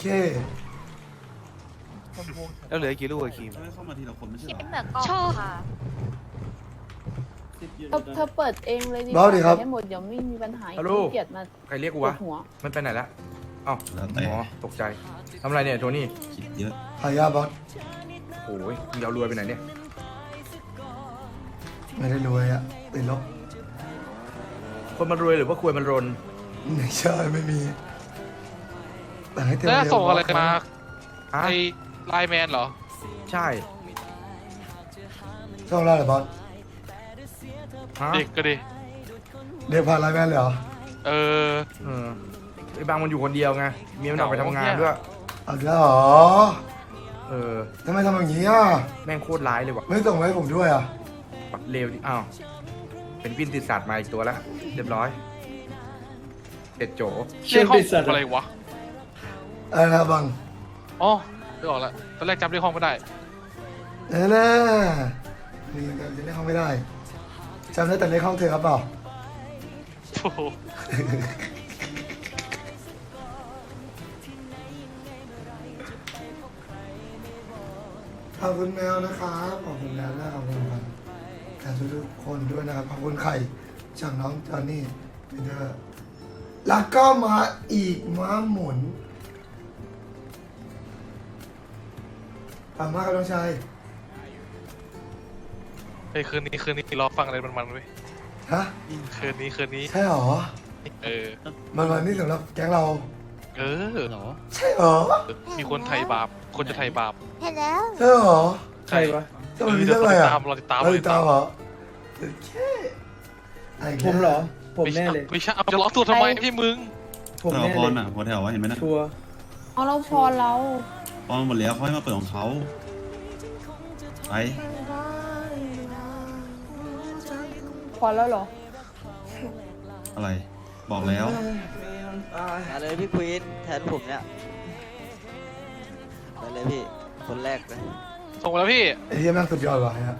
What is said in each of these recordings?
เคแล้วเหลือกี่ลูกอะครีมทำไมเข้ามาทีละคนไม่ใช่คิดเหรอเหมือนกล้องชอบ ค่ะ เธอเธอเปิดเองเลยดีบอสดีครับ ให้หมดเดี๋ยวไม่มีปัญหาฮัลโหล ขี้เกียจมาใครเรียกกูปววะ ดหัว มันไปไหนละเอ้าแล้วแต่อ๋อตกใจทำอะไรเนี่ยโทนี่คิดเยอะหายาบอสโอ้ยมึงจะเอารวยไปไหนเนี่ยไม่ได้รวยอะติดลบคนมันรวยหรือว่าควยมันรน ไม่ใช่ไม่มี แต่ให้เทแล้วเดียวส่งอะไรมาฮะไอ้ไลน์แมนเหรอ ใช่ช่องเราเหรอบอสฮะเด็กก็ดิเรียกผ่านไลน์แมนเลยเหรอเออเออไอ้บางมันอยู่คนเดียวไงเมียมันออกไปทำงานด้วยเอาอีกแล้วเหรอเออทำไมทำอย่างนี้อะแม่งโคตรร้ายเลยว่ะไม่ส่งมาให้ผมด้วยอะปัดเลวดิอ้าวเป็นพินติดสัตว์มาอีกตัวแล้วเรียบร้อยเด็ดโจเรียกห้องอะไรวะ อะไรนะบังอ๋อไม่ออกแล้วตอนแรกจำเรียกห้องไม่ได้ เออน่านี่กันจะเล่นห้องไม่ได้จำได้แต่เล่นห้องเธอครับเปล่าโอ้โหขอบคุณแมวนะครับขอบคุณแมวและขอบคุณพันแทนทุกๆคนด้วยนะครับขอบคุณไข่จากน้องจอนนี่พีเตอร์แล้วก็มาอีกม้าหมุน ขอบคุณมากครับน้องชายไอ้ยคืนนี้คืนนี้รอฟังอะไรมันๆเว้ยฮะคืนนี้คืนนี้ ใช่หรอ เออ มันวันนี้สำหรับแก๊งเรา เออใช่หรอมีคนไทยบาป คนจะไทยบาปเห็นแล้ว ใช่หรอใช่ปะจะมีเรื่องอะไรอะตามรอติดตามเราติดตามเหรอโอเคไอ้แกผมเหรอ ผมไม่ใช่แน่เลย ไม่ใช่เอาจะล้อตัวทำไมพี่มึงผมแต่แน่พเลรยอะพอแถวว่าเห็นไหมนะชัวร์ เอาเราพอเรา พรหมดแล้วเขาให้มาเปิดของเขาไปพอแล้วเหรอ อะไร บอกแล้วมาเลยพี่ควีนแทนผมเนี่ยมาเลยพี่ คนแรกเลยส่งมาแล้วพี่ไอ้เหี้ยแม่งสุดยอดว่ะฮะ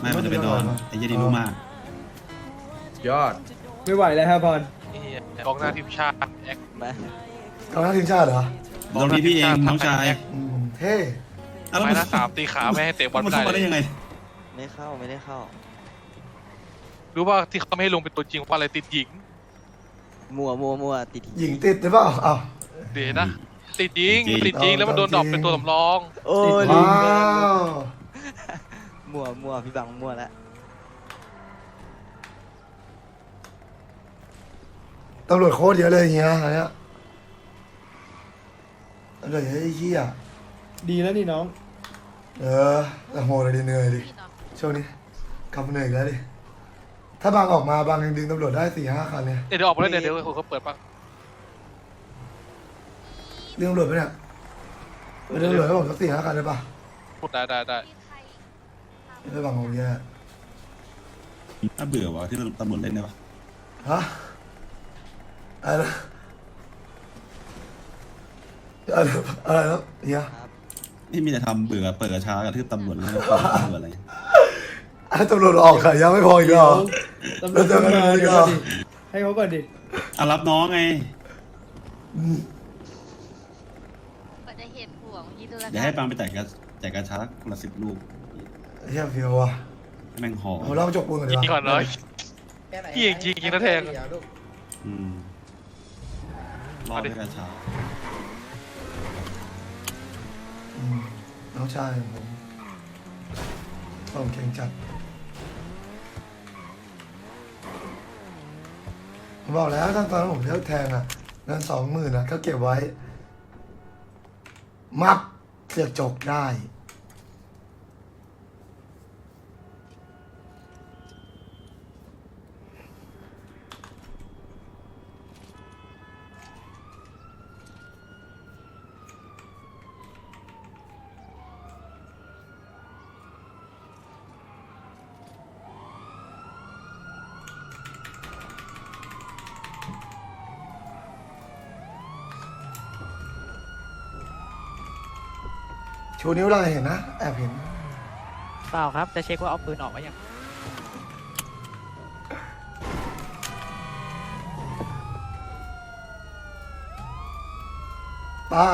ไม่มันจะไปนอนไอ้เหี้ยนี่รู้มากยอด ไม่ไหวแล้วครับพรนี่กองหน้าทีมชาติแอคมา กองหน้าทีมชาติเหรอ ลงที่พี่เองน้องชายอืมเท่อะแล้วไม้มันหน้าสามตีขาไม่ให้เตะบอลมันไม่เข้ามาได้ได้เลยยังไง ไม่เข้าไม่ได้เข้า รู้ว่าที่เขาไม่ให้ลงเป็นตัวจริงเพราะอะไรติดหญิงมัวมัวมัวติดหญิงติดหรือเปล่าอ้าว เดี๋ยวนะติดหญิงจริง ติดหญิงแล้วมันโดนดรอปเป็นตัวสำรอง โอ้ยว้าวมัวมัวพี่บังมัวแล้วตำรวจโคตรเยอะเลยเฮียอันเนี้ย ตำรวจเยอะไอ้เหี้ยดีแล้วนี่น้อง เออแต่โหดเลยดิเหนื่อยดิช่วงนี้กลับมาเหนื่อยอีกแล้วดิถ้าบางออกมาบางยังดึงตำรวจได้สี่ห้าคันเนี่ยเดี๋ยวเดี๋ยวออกมาแล้วเดี๋ยวเดี๋ยวเขาเปิดปะดึงตำรวจไปเนี่ยไปดึงตำรวจให้ผมสักสี่ห้าคันได้ปะพูดได้ได้ได้ไม่บางของแย่น่าเบื่อว่ะที่ตำรวจเล่นได้ปะฮะอะไรนะ อะไรนะอะไรนะเฮียครับนี่มีแต่ทำเบื่อเปิดกระช้ากระทืบตำรวจแล้วก็เปิดตำรวจอะไรให้ตำรวจออกขายยังไม่พออีกเหรอ ตำรวจแล้วเจอกันมาอีกเดี๋ยวเหรอก่อนดิ ให้เขาก่อนดิ อะรับน้องไง ก็จะเห็นห่วงยี่ตัวละเดี๋ยวให้ปังไปแจกกระแจกกระช้าคนละสิบลูกเฮียเฟียวว่ะให้แม่งห่อเอาเล่าจบปูนก่อนดียิงกก่อว่านเลยพี่ยิงจริงยิงแล้วแทง อืมรอดด้วยกระช้า น้องชายของผมผมเก่งจัดผมบอกแล้วตอนตอนผมเลือกแทงอะเงินสองหมื่นอะก็เก็บไว้ มักเสียจกได้ ชูนิ้วเราเห็นนะแอบเห็นเปล่าครับ จะเช็คว่าเอาปืนออกมายังเป้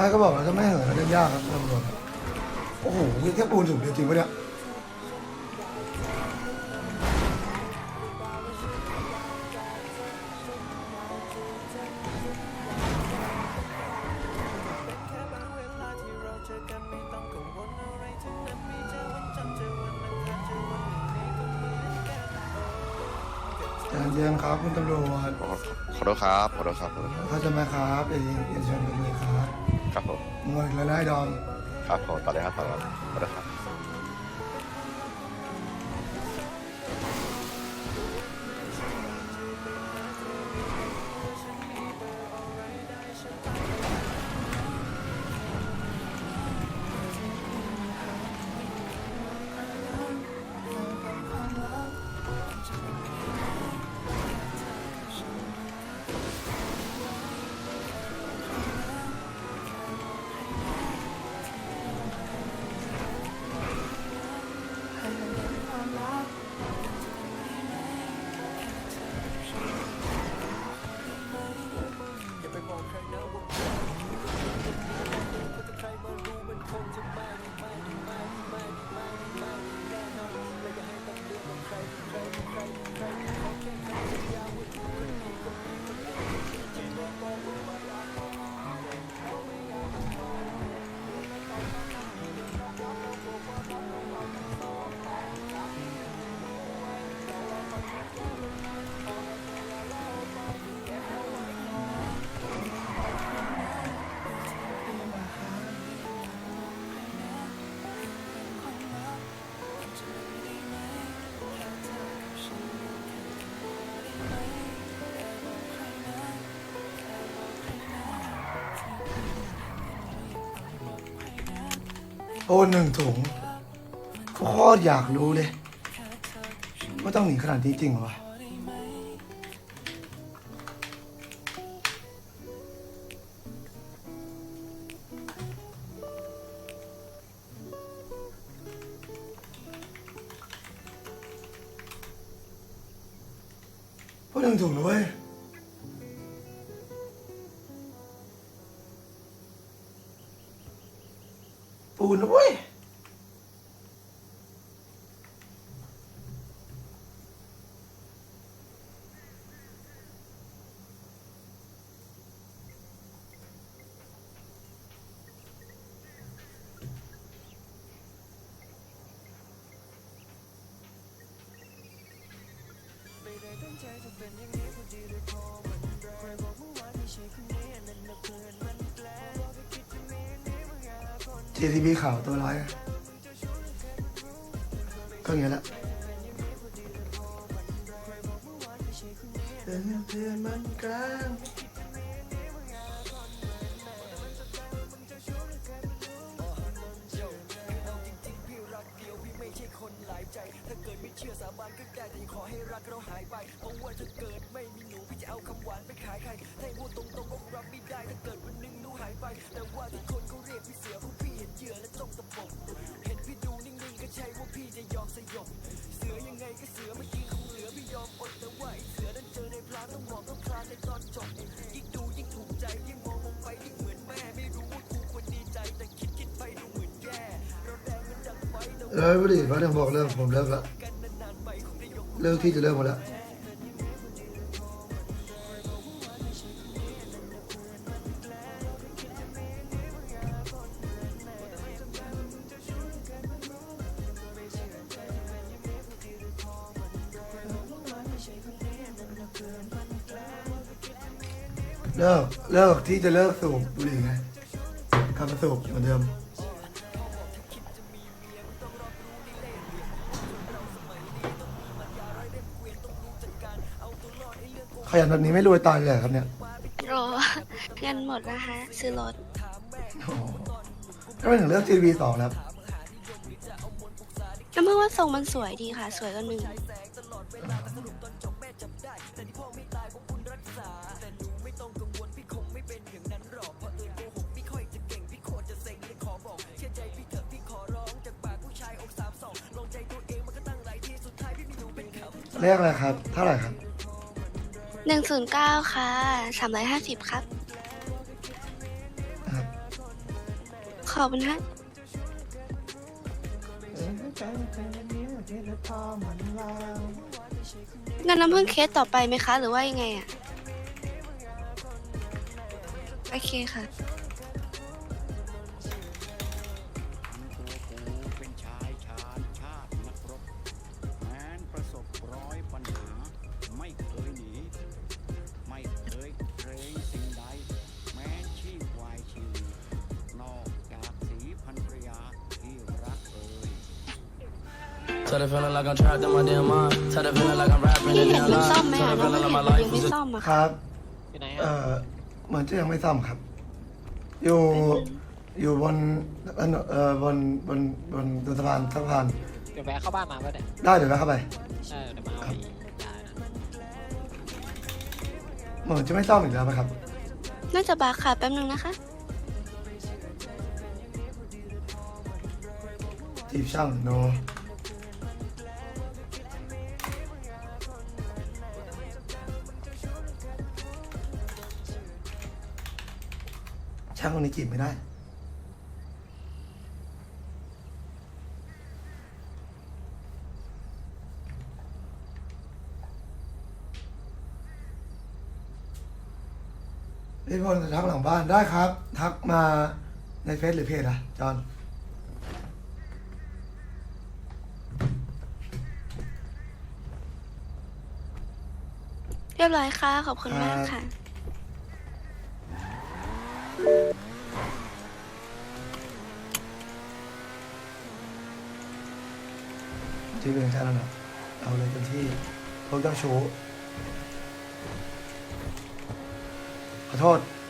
นายก็บอกว่าจะไม่เหินเล่นยากครับตำรวจโอ้โหนี่แค่ปูนถุงเดียวจริงปะเนี่ยใจเย็นครับคุณตำรวจขอขอโทษครับขอโทษครับขอโทษครับ เข้าใจไหมครับเองเองเชิญไปเลยครับ ครับผมงงอีกแล้วนะไอ้ดอม ครับผมต่อเลยครับต่อเลยครับขอโทษครับ โอ้หนึ่งถุงโคตรอยากรู้เลยว่าต้องหนีขนาดนี้จริงเหรอวะพวกหนึ่งถุงด้วย ปูนเว้ยไม่ได้ตั้งใจจะเป็นอย่างนี้พอดีเลยพอมันแรงใครบอกเมื่อวานไม่ใช่ JCB ขาวตัวร้อยก็อย่างนี้แหละเพื่อน ยม เสือยังไงก็เสือเมื่อกี้คงเหลือไม่ยอมอดแต่ไหวเสือดันเจอในพลานต้องหอกต้องคลานในตอนจบยิ่งดูยิ่งถูกใจยิ่งมองมงไปยิ่งเหมือนแม่ไม่รู้ว่ากูควรดีใจแต่คิดคิดไปดูเหมือนแย่เราแดงมันดังไฟแต่เออไม่ดีพระเนี่ยบอกเลิกผมเลิกละเลิกที่จะเลิกหมดแล้ว เลิกเลิกที่จะเลิกสูบบุหรี่ไงกลับมาสูบเหมือนเดิม ขยันแบบนี้ไม่รวยตายเลยเหรอครับเนี่ยรอเงินหมดนะคะซื้อรถโอ้โหถ้าไม่ถึงเลือกทีวีสองแล้วน้ำเพิ่งว่าทรงมันสวยดีค่ะ สวยก็หนึ่ง เลขอะไรครับ เท่าไหร่ครับ หนึ่งศูนย์เก้าค่ะสามร้อยห้าสิบครับ ครับ ขอบคุณฮะงั้นน้ำพึ่งเคสต่อไปไหมคะ หรือว่ายังไงอะโอเคค่ะ พี่เห็นมันซ่อมไหมคะน้ำพึ่งเห็นมันยังไม่ซ่อมอะคค่ะรับ อยู่ไหนเอ่อะอเหมือนจะยังไม่ซ่อมครับ อยู่ อยู่บนถนนเอ่อบนบนบนบนสะพานสะพาน เดี๋ยวแวะเข้าบ้านมาป่ะเนี่ยได้เดี๋ยวแวะเข้าไป เออเดี๋ยวมาเอาไอ้ยานะเหมือนจะไม่ซ่อมอีกแล้วไหมครับ น่าจะบาค่ะแป๊บนึงนะคะ จีบช่างโน ช่างคนนี้จีบไม่ได้ พี่พลจะทักหลังบ้านได้ครับ ทักมาในเฟซหรือเพจอะจอนเรียบร้อยค่ะ ขอบคุณมากค่ะ ที่เป็นชาติแล้วนะเอาเลยเป็นที่พวกเจ้าชู้ขอโทษ